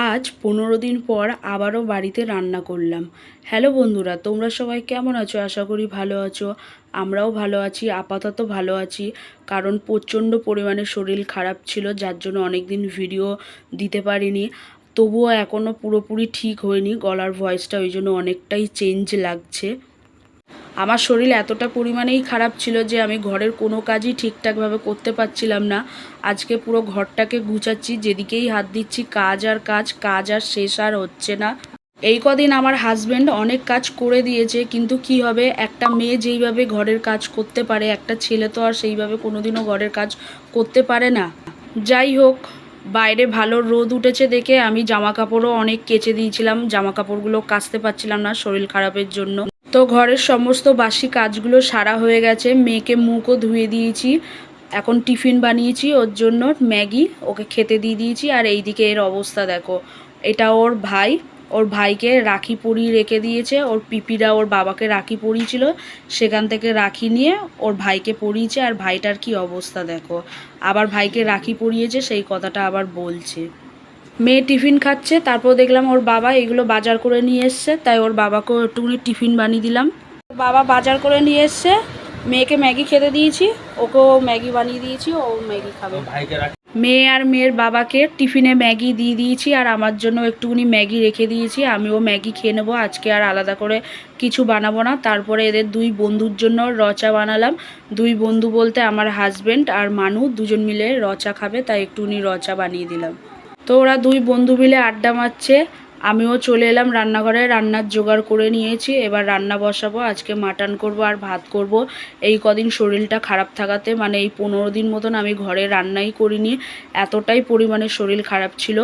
আজ পনেরো দিন পর আবারও বাড়িতে রান্না করলাম। হ্যালো বন্ধুরা, তোমরা সবাই কেমন আছো? আশা করি ভালো আছো। আমরাও ভালো আছি, আপাতত ভালো আছি। কারণ প্রচণ্ড পরিমাণে শরীর খারাপ ছিল, যার জন্য অনেক দিন ভিডিও দিতে পারিনি। তবুও এখনও পুরোপুরি ঠিক হয়নি, গলার ভয়েসটা ওই জন্য অনেকটাই চেঞ্জ লাগছে। আমার শরীর এতটা পরিমাণেই খারাপ ছিল যে আমি ঘরের কোনো কাজই ঠিকঠাকভাবে করতে পারছিলাম না। আজকে পুরো ঘরটাকে গুছাচ্ছি, যেদিকেই হাত দিচ্ছি, কাজ আর কাজ কাজ আর শেষ আর হচ্ছে না। এই কদিন আমার হাজব্যান্ড অনেক কাজ করে দিয়েছে, কিন্তু কি হবে? একটা মেয়ে যেইভাবে ঘরের কাজ করতে পারে, একটা ছেলে তো আর সেইভাবে কোনোদিনও ঘরের কাজ করতে পারে না। যাই হোক, বাইরে ভালো রোদ উঠেছে দেখে আমি জামা কাপড়ও অনেক কেচে দিয়েছিলাম। জামা কাপড়গুলো কাচতে পারছিলাম না শরীর খারাপের জন্য। তো ঘরের সমস্ত বাসি কাজগুলো সারা হয়ে গেছে। মেয়েকে মুখও ধুয়ে দিয়েছি। এখন টিফিন বানিয়েছি, ওর জন্য ম্যাগি ওকে খেতে দিয়ে দিয়েছি। আর এইদিকে এর অবস্থা দেখো, এটা ওর ভাই, ওর ভাইকে রাখি পরিয়ে রেখে দিয়েছে। ওর পিপিরা ওর বাবাকে রাখি পরিয়েছিল, সেখান থেকে রাখি নিয়ে ওর ভাইকে পরিয়েছে। আর ভাইটার কি অবস্থা দেখো, আবার ভাইকে রাখি পরিয়েছে, সেই কথাটা আবার বলছে। মেয়ে টিফিন খাচ্ছে তারপর দেখলাম ওর বাবা এগুলো বাজার করে নিয়ে এসছে তাই ওর বাবাকেও একটুখানি টিফিন বানিয়ে দিলাম। বাবা বাজার করে নিয়ে এসছে মেয়েকে ম্যাগি খেতে দিয়েছি ওকেও ম্যাগি বানিয়ে দিয়েছি ও ম্যাগি খাবে। মেয়ে আর মেয়ের বাবাকে টিফিনে ম্যাগি দিয়ে দিয়েছি আর আমার জন্য একটুখানি ম্যাগি রেখে দিয়েছি আমিও ম্যাগি খেয়ে নেব আজকে আর আলাদা করে কিছু বানাবো না। তারপরে এদের দুই বন্ধুর জন্য রচা বানালাম। দুই বন্ধু বলতে আমার হাজব্যান্ড আর মানু দুজন মিলে রচা খাবে তাই একটুখানি রচা বানিয়ে দিলাম। তো ওরা দুই বন্ধু মিলে আড্ডা মারছে। আমিও চলে এলাম রান্নাঘরে, রান্নার জোগাড় করে নিয়েছি। এবার রান্না বসাবো, আজকে মাটন করব আর ভাত করব। এই কদিন শরীরটা খারাপ থাকাতে মানে এই পনেরো দিন মতন আমি ঘরে রান্নাই করিনি। এতটাই পরিমাণে শরীর খারাপ ছিল।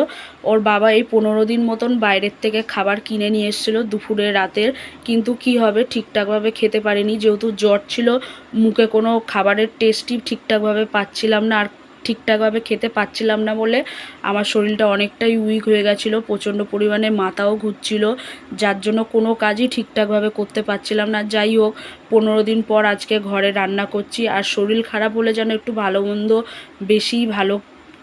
ওর বাবা এই পনেরো দিন মতন বাইরের থেকে খাবার কিনে নিয়ে এসেছিল দুপুরে, রাতের। কিন্তু কি হবে, ঠিকঠাকভাবে খেতে পারিনি। যেহেতু জ্বর ছিল, মুখে কোনো খাবারের টেস্টই ঠিকঠাকভাবে পাচ্ছিলাম না। আর ঠিকঠাকভাবে খেতে পাচ্ছিলাম না বলে আমার শরীরটা অনেকটাই উইক হয়ে গেছিল, প্রচণ্ড পরিমাণে মাথাও ঘুরছিল, যার জন্য কোনো কাজই ঠিকঠাকভাবে করতে পারছিলাম না। যাই হোক, পনেরো দিন পর আজকে ঘরে রান্না করছি, আর শরীর খারাপ হলে যেন একটু ভালো মন্দ বেশিই ভালো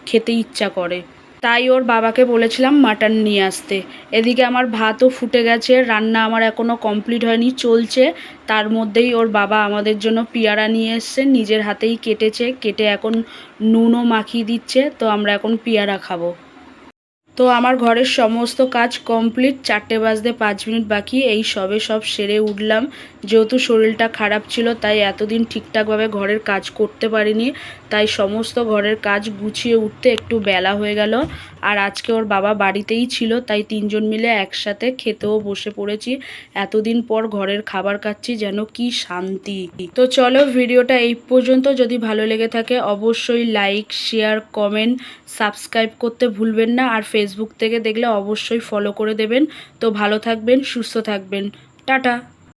খেতে ইচ্ছা করে। তাই ওর বাবাকে বলেছিলাম মাটন নিয়ে আসতে। এদিকে আমার ভাতও ফুটে গেছে, রান্না আমার এখনও কমপ্লিট হয়নি, চলছে। তার মধ্যেই ওর বাবা আমাদের জন্য পিয়ারা নিয়ে এসছে, নিজের হাতেই কেটেছে, কেটে এখন নুনও মাখিয়ে দিচ্ছে, তো আমরা এখন পিয়ারা খাব। তো আমার ঘরের সমস্ত কাজ কমপ্লিট, চারটে বাজতে পাঁচ মিনিট বাকি, এই সবে সব সেরে উঠলাম। যেহেতু শরীরটা খারাপ ছিল, তাই এতদিন ঠিকঠাকভাবে ঘরের কাজ করতে পারিনি। তাই সমস্ত ঘরের কাজ গুছিয়ে উঠতে একটু বেলা হয়ে গেল। আর আজকে ওর বাবা বাড়িতেই ছিল, তাই তিনজন মিলে একসাথে খেতেও বসে পড়েছি। এতদিন পর ঘরের খাবার খাচ্ছি, যেন কি শান্তি। তো চলো, ভিডিওটা এই পর্যন্ত। যদি ভালো লেগে থাকে, অবশ্যই লাইক, শেয়ার, কমেন্ট সাবস্ক্রাইব করতে ভুলবেন না আর ফেসবুক থেকে দেখলে অবশ্যই ফলো করে দেবেন। তো ভালো থাকবেন, সুস্থ থাকবেন। টাটা।